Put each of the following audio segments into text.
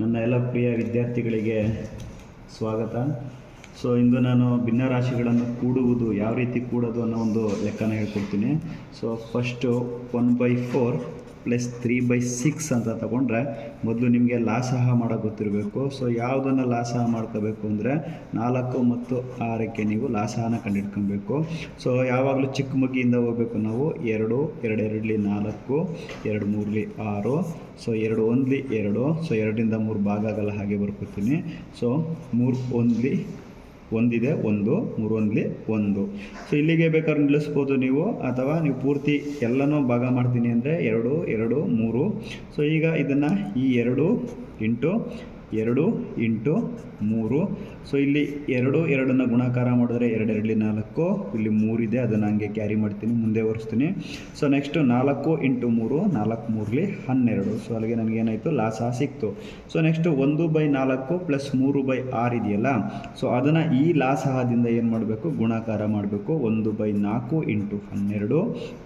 ನನ್ನ ಎಲ್ಲ ಪ್ರಿಯ ವಿದ್ಯಾರ್ಥಿಗಳಿಗೆ ಸ್ವಾಗತ. ಸೊ ಇಂದು ನಾನು ಭಿನ್ನರಾಶಿಗಳನ್ನು ಕೂಡುವುದು ಯಾವ ರೀತಿ ಕೂಡೋದು ಅನ್ನೋ ಒಂದು ಲೆಕ್ಕನ ಹೇಳ್ಕೊಡ್ತೀನಿ. So first one by four plus three by six ಅಂತ ತಗೊಂಡ್ರೆ ಮೊದಲು ನಿಮಗೆ ಲಾಸಹ ಮಾಡೋಕೆ ಗೊತ್ತಿರಬೇಕು. ಸೊ ಯಾವುದನ್ನು ಲಾಸಹ ಮಾಡ್ಕೋಬೇಕು ಅಂದರೆ ನಾಲ್ಕು ಮತ್ತು ಆರಕ್ಕೆ ನೀವು ಲಾಸಹನ ಕಂಡುಹಿಡ್ಕೊಬೇಕು ಸೊ ಯಾವಾಗಲೂ ಚಿಕ್ಕ ಮಗ್ಗಿಯಿಂದ ಹೋಗಬೇಕು ನಾವು. ಎರಡು ಎರಡು ಎರಡಲಿ ನಾಲ್ಕು, ಎರಡು ಮೂರಲಿ ಆರು. ಸೊ ಎರಡು ಒಂದ್ಲಿ ಎರಡು. ಸೊ ಎರಡರಿಂದ ಮೂರು ಭಾಗ ಆಗಲ್ಲ ಹಾಗೆ ಬರ್ಕೋತೀನಿ. ಸೊ ಮೂರು ಒಂದ್ಲಿ ಒಂದಿದೆ, ಒಂದು ಮೂರು ಒಂದ್ಲಿ ಒಂದು. ಸೊ ಇಲ್ಲಿಗೆ ಬೇಕಾದ್ರೆ ನಿಲ್ಲಿಸ್ಬೋದು ನೀವು, ಅಥವಾ ನೀವು ಪೂರ್ತಿ ಎಲ್ಲನೂ ಭಾಗ ಮಾಡ್ತೀನಿ ಅಂದರೆ ಎರಡು ಎರಡು, ಮೂರು. ಸೊ ಈಗ ಇದನ್ನು ಈ ಎರಡು ಇಂಟು ಎರಡು ಇಂಟು ಮೂರು. ಸೊ ಇಲ್ಲಿ ಎರಡು, ಎರಡನ್ನು ಗುಣಾಕಾರ ಮಾಡಿದ್ರೆ ಎರಡು ಎರಡಲಿ ನಾಲ್ಕು. ಇಲ್ಲಿ ಮೂರಿದೆ ಅದನ್ನು ಹಂಗೆ ಕ್ಯಾರಿ ಮಾಡ್ತೀನಿ, ಮುಂದೆ ಒರೆಸ್ತೀನಿ. ಸೊ ನೆಕ್ಸ್ಟು ನಾಲ್ಕು ಇಂಟು ಮೂರು, ನಾಲ್ಕು ಮೂರಲಿ ಹನ್ನೆರಡು. ಸೊ ಅಲ್ಲಿಗೆ ನನಗೇನಾಯಿತು ಲಾಸ ಸಿಕ್ತು. ಸೊ ನೆಕ್ಸ್ಟು ಒಂದು ಬೈ ನಾಲ್ಕು ಪ್ಲಸ್ ಮೂರು ಬೈ ಆರು ಇದೆಯಲ್ಲ? ಸೊ ಅದನ್ನು ಈ ಲಾಸಹದಿಂದ ಏನು ಮಾಡಬೇಕು? ಗುಣಾಕಾರ ಮಾಡಬೇಕು. ಒಂದು ಬೈ ನಾಲ್ಕು ಇಂಟು ಹನ್ನೆರಡು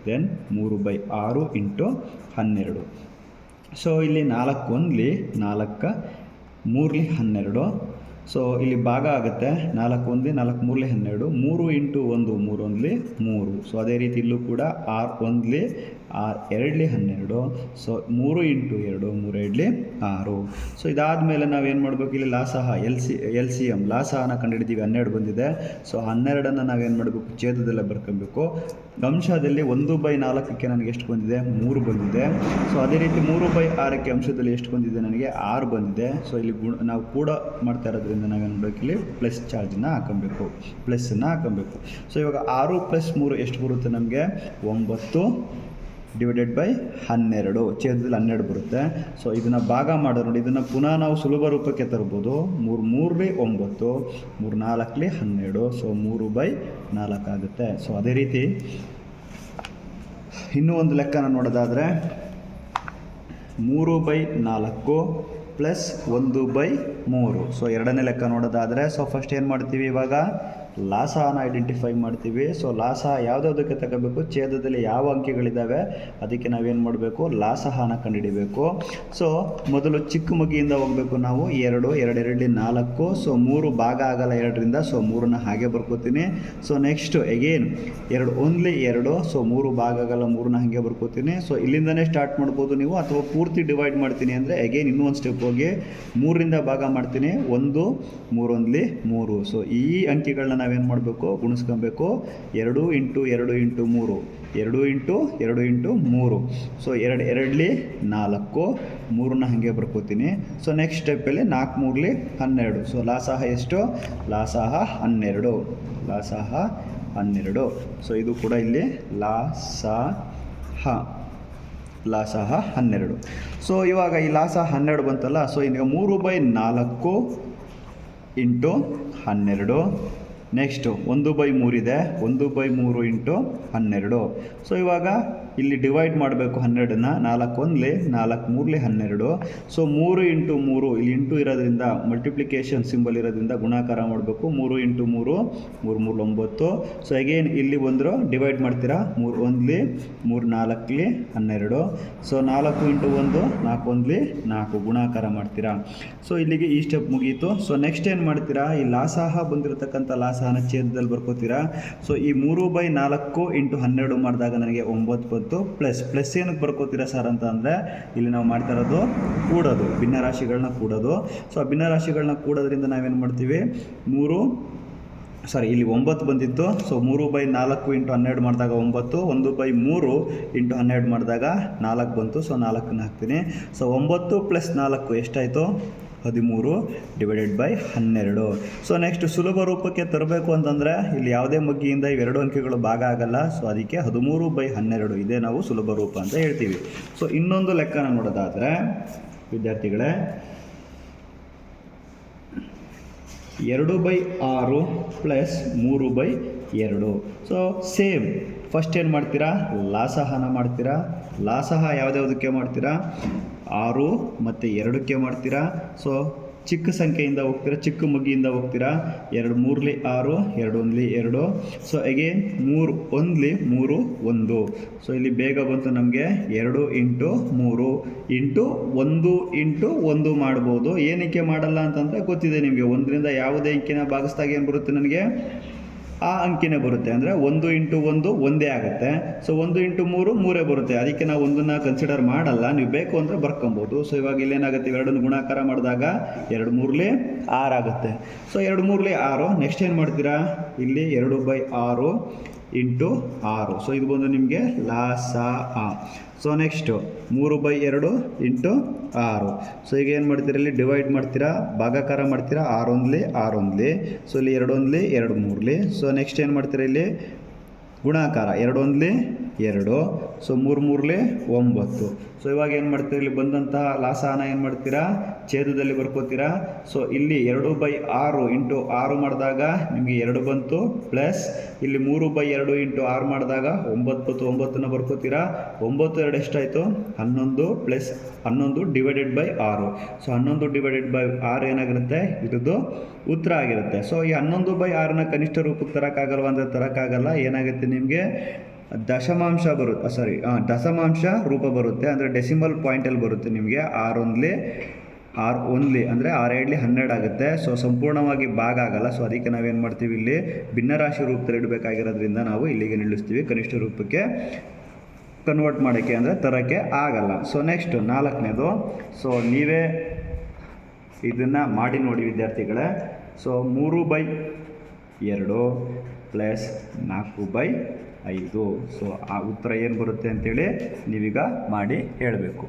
ದೆನ್ ಮೂರು ಬೈ ಆರು ಇಂಟು ಹನ್ನೆರಡು. ಸೊ ಇಲ್ಲಿ ನಾಲ್ಕು ಒಂದ್ಲಿ ನಾಲ್ಕು ಮೂರಲಿ ಹನ್ನೆರಡು. ಸೊ ಇಲ್ಲಿ ಭಾಗ ಆಗುತ್ತೆ. ನಾಲ್ಕು ಒಂದ್ಲಿ, ನಾಲ್ಕು ಮೂರಲಿ ಹನ್ನೆರಡು. ಮೂರು ಇಂಟು ಒಂದು, ಮೂರು ಒಂದ್ಲಿ ಮೂರು. ಸೊ ಅದೇ ರೀತಿ ಇಲ್ಲೂ ಕೂಡ ಆರು ಒಂದ್ಲಿ ಆರು ಎರಡ್ಲಿ ಹನ್ನೆರಡು, ಸೊ ಮೂರು ಇಂಟು ಎರಡು, ಮೂರು ಎರಡ್ಲಿ ಆರು. ಸೊ ಇದಾದಮೇಲೆ ನಾವೇನು ಮಾಡಬೇಕು ಇಲ್ಲಿ ಲಾಸಹ L C L C M ಲಾಸಹನ ಕಂಡುಹಿಡಿದೀವಿ, ಹನ್ನೆರಡು ಬಂದಿದೆ. ಸೊ ಹನ್ನೆರಡನ್ನು ನಾವೇನು ಮಾಡಬೇಕು, ಛೇದದಲ್ಲೇ ಬರ್ಕೊಬೇಕು. ಅಂಶದಲ್ಲಿ ಒಂದು ಬೈ ನಾಲ್ಕಕ್ಕೆ ನನಗೆ ಎಷ್ಟು ಬಂದಿದೆ? ಮೂರು ಬಂದಿದೆ. ಸೊ ಅದೇ ರೀತಿ ಮೂರು ಬೈ ಆರಕ್ಕೆ ಅಂಶದಲ್ಲಿ ಎಷ್ಟು ಬಂದಿದೆ ನನಗೆ? ಆರು ಬಂದಿದೆ. ಸೊ ಇಲ್ಲಿ ಗುಣ ನಾವು ಕೂಡ ಮಾಡ್ತಾ ಇರೋದ್ರಿಂದ ನಾವೇನು ಮಾಡಬೇಕು ಇಲ್ಲಿ? ಪ್ಲಸ್ ಚಾರ್ಜನ್ನು ಹಾಕೊಬೇಕು. ಪ್ಲಸ್ಸನ್ನು ಹಾಕೊಬೇಕು. ಸೊ ಇವಾಗ ಆರು ಪ್ಲಸ್ ಮೂರು ಎಷ್ಟು ಬರುತ್ತೆ ನಮಗೆ? ಒಂಬತ್ತು. ಡಿವೈಡೆಡ್ ಬೈ ಹನ್ನೆರಡು. ಛೇದದಲ್ಲಿ ಹನ್ನೆರಡು ಬರುತ್ತೆ. ಸೊ ಇದನ್ನು ಭಾಗ ಮಾಡೋದು ನೋಡಿ, ಇದನ್ನು ಪುನಃ ನಾವು ಸುಲಭ ರೂಪಕ್ಕೆ ತರ್ಬೋದು. ಮೂರು ಮೂರಲಿ ಒಂಬತ್ತು, ಮೂರು ನಾಲ್ಕಲಿ ಹನ್ನೆರಡು. ಸೊ ಮೂರು ಬೈ ನಾಲ್ಕಾಗುತ್ತೆ ಸೊ ಅದೇ ರೀತಿ, ಇನ್ನೂ ಒಂದು ಲೆಕ್ಕನ ನೋಡೋದಾದರೆ, ಮೂರು ಬೈ ನಾಲ್ಕು ಪ್ಲಸ್ ಒಂದು ಬೈ ಮೂರು. ಸೊ ಎರಡನೇ ಲೆಕ್ಕ ನೋಡೋದಾದರೆ ಸೊ ಫಸ್ಟ್ ಏನು ಮಾಡ್ತೀವಿ ಇವಾಗ? ಲಾಸನ ಐಡೆಂಟಿಫೈ ಮಾಡ್ತೀವಿ. ಸೊ ಲಾಸ ಯಾವುದ್ಯಾವುದಕ್ಕೆ ತಗೋಬೇಕು? ಛೇದದಲ್ಲಿ ಯಾವ ಅಂಕಿಗಳಿದ್ದಾವೆ ಅದಕ್ಕೆ ನಾವೇನು ಮಾಡಬೇಕು? ಲಾಸಹನ ಕಂಡುಹಿಡಿಬೇಕು. ಸೊ ಮೊದಲು ಚಿಕ್ಕ ಮಗಿಯಿಂದ ಹೋಗಬೇಕು ನಾವು. ಎರಡು ಎರಡೆರಡು ನಾಲ್ಕು. ಸೊ ಮೂರು ಭಾಗ ಆಗಲ್ಲ ಎರಡರಿಂದ. ಸೊ ಮೂರನ್ನ ಹಾಗೆ ಬರ್ಕೋತೀನಿ. ಸೊ ನೆಕ್ಸ್ಟು ಎಗೇನ್ ಎರಡು ಓನ್ಲಿ ಎರಡು. ಸೊ ಮೂರು ಭಾಗ ಆಗಲ್ಲ, ಮೂರನ್ನ ಹಾಗೆ ಬರ್ಕೋತೀನಿ. ಸೊ ಇಲ್ಲಿಂದನೇ ಸ್ಟಾರ್ಟ್ ಮಾಡ್ಬೋದು ನೀವು. ಅಥವಾ ಪೂರ್ತಿ ಡಿವೈಡ್ ಮಾಡ್ತೀನಿ ಅಂದರೆ ಎಗೇನ್ ಇನ್ನೂ ಒಂದು ಸ್ಟೆಪ್ ಹೋಗಿ ಮೂರರಿಂದ ಭಾಗ ಮಾಡ್ತೀನಿ. ಒಂದು, ಮೂರೊಂದ್ಲಿ ಮೂರು. ಸೊ ಈ ಅಂಕಿಗಳನ್ನ ನಾವೇನು ಮಾಡಬೇಕು? ಗುಣಿಸ್ಕೊಬೇಕು. ಎರಡು ಇಂಟು ಎರಡು ಇಂಟು ಮೂರು. ಎರಡು ಇಂಟು ಎರಡು ಇಂಟು ಮೂರು. ಸೊ ಎರಡು, ಎರಡಲಿ ನಾಲ್ಕು. ಮೂರನ್ನ ಹಾಗೆ ಬರ್ಕೋತೀನಿ. ಸೊ ನೆಕ್ಸ್ಟ್ ಸ್ಟೆಪ್ಪಲ್ಲಿ ನಾಲ್ಕು ಮೂರಲಿ ಹನ್ನೆರಡು. ಸೊ ಲಾಸಾಹ ಎಷ್ಟು? ಲಾಸಾಹ ಹನ್ನೆರಡು. ಲಾಸಾಹ ಹನ್ನೆರಡು. ಸೊ ಇದು ಕೂಡ ಇಲ್ಲಿ ಲಾಸಾಹ ಲಾಸಾಹ ಹನ್ನೆರಡು. ಸೊ ಇವಾಗ ಈ ಲಾಸ ಹನ್ನೆರಡು ಬಂತಲ್ಲ? ಸೊ ಈಗ ಮೂರು ಬೈ ನಾಲ್ಕು ಇಂಟು ಹನ್ನೆರಡು. ನೆಕ್ಸ್ಟು ಒಂದು ಬೈ ಮೂರಿದೆ ಒಂದು ಬೈ ಮೂರು ಇಂಟು ಹನ್ನೆರಡು. ಸೊ ಇವಾಗ ಇಲ್ಲಿ ಡಿವೈಡ್ ಮಾಡಬೇಕು ಹನ್ನೆರಡನ್ನ. ನಾಲ್ಕು ಒಂದ್ಲಿ, ನಾಲ್ಕು ಮೂರಲಿ ಹನ್ನೆರಡು. ಸೊ ಮೂರು ಇಂಟು ಮೂರು, ಇಲ್ಲಿ ಇಂಟು ಇರೋದ್ರಿಂದ ಮಲ್ಟಿಪ್ಲಿಕೇಶನ್ ಸಿಂಬಲ್ ಇರೋದ್ರಿಂದ ಗುಣಾಕಾರ ಮಾಡಬೇಕು. ಮೂರು ಇಂಟು ಮೂರು ಮೂರು ಮೂರು ಒಂಬತ್ತು. ಸೊ ಅಗೇನ್ ಇಲ್ಲಿ ಬಂದರು ಡಿವೈಡ್ ಮಾಡ್ತೀರಾ? ಮೂರು ಒಂದ್ಲಿ, ಮೂರು ನಾಲ್ಕಲಿ ಹನ್ನೆರಡು. ಸೊ ನಾಲ್ಕು ಇಂಟು ಒಂದು, ನಾಲ್ಕು ಒಂದ್ಲಿ ನಾಲ್ಕು ಗುಣಾಕಾರ ಮಾಡ್ತೀರಾ? ಸೊ ಇಲ್ಲಿಗೆ ಈ ಸ್ಟೆಪ್ ಮುಗೀತು. ಸೊ ನೆಕ್ಸ್ಟ್ ಏನು ಮಾಡ್ತೀರಾ? ಈ ಲಾಸಾಹ ಬಂದಿರತಕ್ಕಂಥ ಲಾಸಹನ ಛೇದದಲ್ಲಿ ಬರ್ಕೋತೀರಾ? ಸೊ ಈ ಮೂರು ಬೈ ನಾಲ್ಕು ಇಂಟು ಹನ್ನೆರಡು ಮಾಡಿದಾಗ ನನಗೆ ಒಂಬತ್ತು ಬಂತು. ಪ್ಲಸ್ ಪ್ಲಸ್ ಏನಕ್ಕೆ ಬರ್ಕೋತೀರಾ ಸರ್ ಅಂತ ಅಂದರೆ, ಇಲ್ಲಿ ನಾವು ಮಾಡ್ತಾ ಇರೋದು ಕೂಡೋದು, ಭಿನ್ನರಾಶಿಗಳನ್ನ ಕೂಡೋದು. ಸೊ ಆ ಭಿನ್ನರಾಶಿಗಳನ್ನ ಕೂಡೋದ್ರಿಂದ ನಾವೇನು ಮಾಡ್ತೀವಿ? ಮೂರು ಸಾರಿ ಇಲ್ಲಿ ಒಂಬತ್ತು ಬಂದಿತ್ತು. ಸೊ ಮೂರು ಬೈ ನಾಲ್ಕು ಇಂಟು ಹನ್ನೆರಡು ಮಾಡಿದಾಗ ಒಂಬತ್ತು, ಒಂದು ಬೈ ಮೂರು ಇಂಟು ಹನ್ನೆರಡು ಮಾಡಿದಾಗ ನಾಲ್ಕು ಬಂತು. ಸೊ ನಾಲ್ಕನ್ನು ಹಾಕ್ತೀನಿ. ಸೊ ಒಂಬತ್ತು ಪ್ಲಸ್ ನಾಲ್ಕು ಎಷ್ಟಾಯಿತು? ಹದಿಮೂರು ಡಿವೈಡೆಡ್ ಬೈ ಹನ್ನೆರಡು. ಸೊ ನೆಕ್ಸ್ಟ್ ಸುಲಭ ರೂಪಕ್ಕೆ ತರಬೇಕು ಅಂತಂದರೆ ಇಲ್ಲಿ ಯಾವುದೇ ಮಗ್ಗಿಯಿಂದ ಇವೆರಡು ಅಂಕಿಗಳು ಭಾಗ ಆಗಲ್ಲ. ಸೊ ಅದಕ್ಕೆ ಹದಿಮೂರು ಬೈ ಹನ್ನೆರಡು ಇದೇ ನಾವು ಸುಲಭ ರೂಪ ಅಂತ ಹೇಳ್ತೀವಿ. ಸೊ ಇನ್ನೊಂದು ಲೆಕ್ಕನ ನೋಡೋದಾದರೆ, ವಿದ್ಯಾರ್ಥಿಗಳೇ, ಎರಡು ಬೈ ಆರು ಪ್ಲಸ್ ಮೂರು ಬೈ ಎರಡು. ಸೊ ಸೇಮ್ ಫಸ್ಟ್ ಏನು ಮಾಡ್ತೀರಾ? ಲಾಸಹನ ಮಾಡ್ತೀರಾ? ಲಾಸಹ ಯಾವುದ್ಯಾವುದಕ್ಕೆ ಮಾಡ್ತೀರಾ? ಆರು ಮತ್ತು ಎರಡಕ್ಕೆ ಮಾಡ್ತೀರಾ? ಸೊ ಚಿಕ್ಕ ಸಂಖ್ಯೆಯಿಂದ ಹೋಗ್ತೀರಾ? ಚಿಕ್ಕ ಮಗಿಯಿಂದ ಹೋಗ್ತೀರಾ? ಎರಡು ಮೂರಲಿ ಆರು, ಎರಡು ಒಂದ್ಲಿ ಎರಡು. ಸೊ ಅಗೇನ್ ಮೂರು ಒಂದ್ಲಿ ಮೂರು ಒಂದು. ಸೊ ಇಲ್ಲಿ ಬೇಗ ಬಂತು ನಮಗೆ. ಎರಡು ಇಂಟು ಮೂರು. ಇಂಟು ಒಂದು ಇಂಟು ಒಂದು ಮಾಡ್ಬೋದು. ಏನಕ್ಕೆ ಮಾಡಲ್ಲ ಅಂತಂದರೆ ಗೊತ್ತಿದೆ ನಿಮಗೆ. ಒಂದರಿಂದ ಯಾವುದೇ ಅಂಕಿನ ಭಾಗಿಸ್ದಾಗ ಏನು ಬರುತ್ತೆ ನನಗೆ? ಆ ಅಂಕಿನೇ ಬರುತ್ತೆ. ಅಂದರೆ ಒಂದು ಇಂಟು ಒಂದು ಒಂದೇ ಆಗುತ್ತೆ. ಸೊ ಒಂದು ಇಂಟು ಮೂರು ಮೂರೇ ಬರುತ್ತೆ. ಅದಕ್ಕೆ ನಾವು ಒಂದನ್ನು ಕನ್ಸಿಡರ್ ಮಾಡಲ್ಲ. ನೀವು ಬೇಕು ಅಂದರೆ ಬರ್ಕೊಬೋದು. ಸೊ ಇವಾಗ ಇಲ್ಲೇನಾಗುತ್ತೆ ಎರಡನ್ನು ಗುಣಾಕಾರ ಮಾಡಿದಾಗ ಎರಡು ಮೂರಲಿ ಆರು ಆಗುತ್ತೆ. ಸೊ ಎರಡು ಮೂರಲಿ ಆರು. ನೆಕ್ಸ್ಟ್ ಏನು ಮಾಡ್ತೀರಾ? ಇಲ್ಲಿ ಎರಡು ಬೈ ಆರು. ಇಂಟು ಆರು. ಸೊ ಇದು ಬಂದು ನಿಮಗೆ ಲಾಸ ಆ. ಸೊ ನೆಕ್ಸ್ಟು ಮೂರು ಬೈ ಎರಡು ಇಂಟು ಆರು. ಸೊ ಈಗ ಏನು ಮಾಡ್ತೀರಾ ಇಲ್ಲಿ? ಡಿವೈಡ್ ಮಾಡ್ತೀರಾ? ಭಾಗಾಕಾರ ಮಾಡ್ತೀರಾ? ಆರೊಂದ್ಲಿ ಆರೊಂದ್ಲಿ ಸೊ ಇಲ್ಲಿ ಎರಡೊಂದ್ಲಿ ಎರಡು ಮೂರ್ಲಿ. ಸೊ ನೆಕ್ಸ್ಟ್ ಏನು ಮಾಡ್ತೀರಾ ಇಲ್ಲಿ? ಗುಣಾಕಾರ. ಎರಡು ಒಂದ್ಲಿ ಎರಡು. ಸೊ ಮೂರು ಮೂರಲಿ ಒಂಬತ್ತು. ಸೊ ಇವಾಗ ಏನು ಮಾಡ್ತೀರಿ? ಇಲ್ಲಿ ಬಂದಂತಹ ಲಾಸಾನ ಏನು ಮಾಡ್ತೀರಾ? ಛೇದದಲ್ಲಿ ಬರ್ಕೋತೀರಾ? ಸೊ ಇಲ್ಲಿ ಎರಡು ಬೈ ಆರು ಇಂಟು ಆರು ಮಾಡಿದಾಗ ನಿಮಗೆ ಎರಡು ಬಂತು, ಪ್ಲಸ್ ಇಲ್ಲಿ ಮೂರು ಬೈ ಎರಡು ಇಂಟು ಆರು ಮಾಡಿದಾಗ ಒಂಬತ್ತು ಬತ್ತು ಒಂಬತ್ತನ್ನು ಬರ್ಕೋತೀರಾ? ಒಂಬತ್ತು ಎರಡು ಎಷ್ಟಾಯಿತು? ಹನ್ನೊಂದು ಪ್ಲಸ್ ಹನ್ನೊಂದು ಡಿವೈಡೆಡ್ ಬೈ ಆರು. ಸೊ ಹನ್ನೊಂದು ಡಿವೈಡೆಡ್ ಬೈ ಆರು ಏನಾಗಿರುತ್ತೆ? ಇದ್ರದ್ದು ಉತ್ತರ ಆಗಿರುತ್ತೆ. ಸೊ ಈ ಹನ್ನೊಂದು ಬೈ ಆರನ್ನ ಕನಿಷ್ಠ ರೂಪಕ್ಕೆ ತರೋಕ್ಕಾಗಲ್ವ? ಅಂದರೆ ತರೋಕ್ಕಾಗಲ್ಲ. ಏನಾಗುತ್ತೆ ನಿಮಗೆ? ದಶಮಾಂಶ ಬರುತ್ತೆ ಸಾರಿ ದಶಮಾಂಶ ರೂಪ ಬರುತ್ತೆ. ಅಂದರೆ ಡೆಸಿಮಲ್ ಪಾಯಿಂಟಲ್ಲಿ ಬರುತ್ತೆ ನಿಮಗೆ. ಆರೊಂದ್ಲಿ ಆರು ಒಂದ್ಲಿ, ಅಂದರೆ ಆರೇಳ್ಲಿ ಹನ್ನೆರಡು ಆಗುತ್ತೆ. ಸೊ ಸಂಪೂರ್ಣವಾಗಿ ಭಾಗ ಆಗಲ್ಲ. ಸೊ ಅದಕ್ಕೆ ನಾವೇನು ಮಾಡ್ತೀವಿ ಇಲ್ಲಿ? ಭಿನ್ನರಾಶಿ ರೂಪದಲ್ಲಿ ಇಡಬೇಕಾಗಿರೋದ್ರಿಂದ ನಾವು ಇಲ್ಲಿಗೆ ನಿಲ್ಲಿಸ್ತೀವಿ. ಕನಿಷ್ಠ ರೂಪಕ್ಕೆ ಕನ್ವರ್ಟ್ ಮಾಡೋಕ್ಕೆ, ಅಂದರೆ ತರೋಕ್ಕೆ ಆಗಲ್ಲ. ಸೊ ನೆಕ್ಸ್ಟ್ ನಾಲ್ಕನೇದು. ಸೊ ನೀವೇ ಇದನ್ನು ಮಾಡಿ ನೋಡಿ ವಿದ್ಯಾರ್ಥಿಗಳೇ. ಸೊ ಮೂರು ಬೈ ಎರಡು ಪ್ಲಸ್ ನಾಲ್ಕು ಬೈ ಐದು. ಸೊ ಆ ಉತ್ತರ ಏನು ಬರುತ್ತೆ ಅಂತೇಳಿ ನೀವೀಗ ಮಾಡಿ ಹೇಳಬೇಕು.